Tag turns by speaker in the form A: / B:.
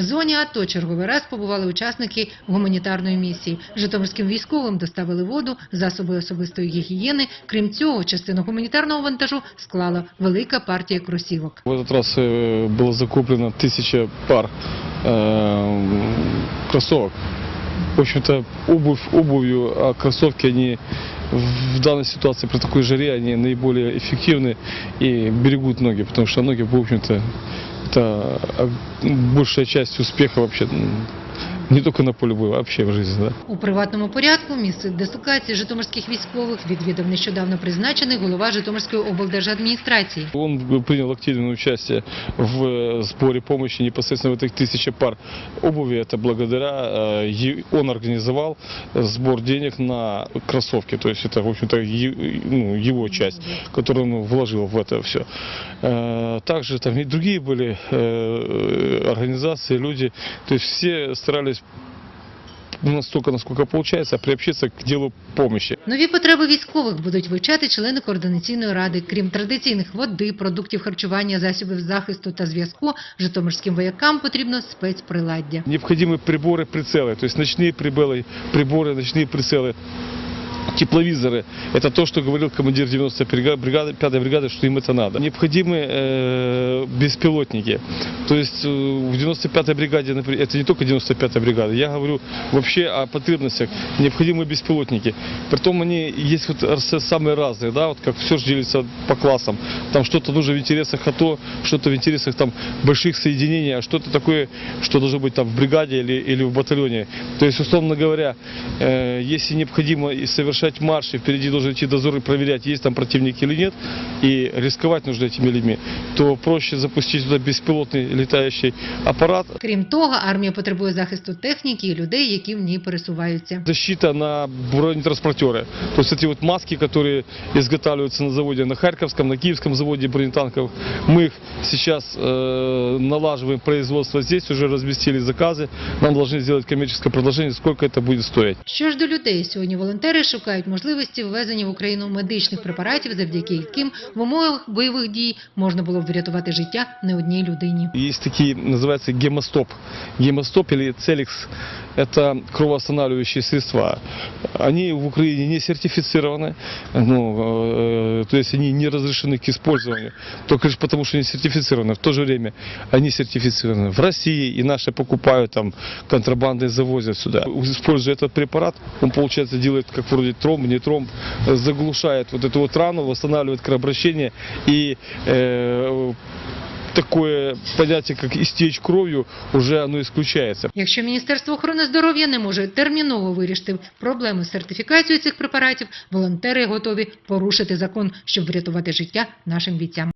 A: В зоні АТО черговий раз побували учасники гуманітарної місії. Житомирським військовим доставили воду, засоби особистої гігієни. Крім цього, частину гуманітарного вантажу склала велика партія кросівок.
B: В этот раз э, было закуплено тысяча пар э, кроссовок. В общем-то, обувь обувью, а кроссовки, они в данной ситуации при такой жаре, они наиболее эффективны и берегут ноги, потому что ноги, в общем-то, это большая часть успеха вообще, не только на поле боя, а вообще в жизни. Да.
A: У приватному порядку місце дислокації житомирських військових відвідав нещодавно призначений голова Житомирської облдержадміністрації.
B: Он принял активное участие в э, сборе помощи непосредственно в этих тысяча пар обуви. Это благодаря, э, е- он организовал сбор денег на кроссовки. То есть это, в общем-то, е- ну, его часть, которую он вложил в это все. Также там и другие были э, организации, люди. То есть все старались настолько, насколько получается, приобщиться к делу помощи.
A: Нові потреби військових будуть вивчати члени координаційної ради. Крім традиційних води, продуктів харчування, засобів захисту та зв'язку, житомирським воякам потрібно спецприладдя.
B: Необходимы приборы, прицелы, то есть ночные приборы, приборы, ночные прицелы. Тепловизоры – это то, что говорил командир 95-й бригады, 5-й бригады, что им это надо. Необходимы э, беспилотники. То есть э, в 95-й бригаде, например, это не только 95-я бригада, я говорю вообще о потребностях. Необходимы беспилотники. Притом они есть вот самые разные, да, вот как все же делится по классам. Там что-то нужно в интересах АТО, что-то в интересах там больших соединений, а что-то такое, что должно быть там в бригаде или, или в батальоне. То есть, условно говоря, э, если необходимо и совершать марши, впереди должен идти дозор и проверять, есть там противник или нет, и рисковать нужно этими людьми, то проще запустить туда беспилотный летающий аппарат,
A: Крім того, армія потребує захисту техніки і людей, які в ній пересуваються.
B: защита на бронетранспортеры. То есть эти вот маски, которые изготавливаются на заводе на Харьковском, на Киевском заводе бронетанков, мы их сейчас э, налаживаем производство здесь, уже разместили заказы. Нам должны сделать коммерческое предложение, сколько это будет стоить.
A: Що ж до людей, сьогодні волонтери шукають можливості ввезення в Україну медичних препаратів, завдяки яким в умовах бойових дій можна було б врятувати життя не одній людині.
B: Є такие, називається гемостоп. Гемостоп або целікс – це кровоостанавливающие средства Они в Украине не сертифицированы, ну, э, то есть они не разрешены к использованию, только лишь потому, что они сертифицированы. В то же время они сертифицированы в России, и наши покупают там контрабандой завозят сюда. Используя этот препарат, он, получается, делает как вроде тромб, не тромб, э, заглушает вот эту вот рану, восстанавливает кровообращение и э, такое понятие, как истечь кровью, уже оно исключается.
A: Якщо Міністерство охорони здоров'я не може терміново вирішити проблему з сертифікацією цих препаратів, волонтери готові порушити закон, щоб врятувати життя нашим бійцям.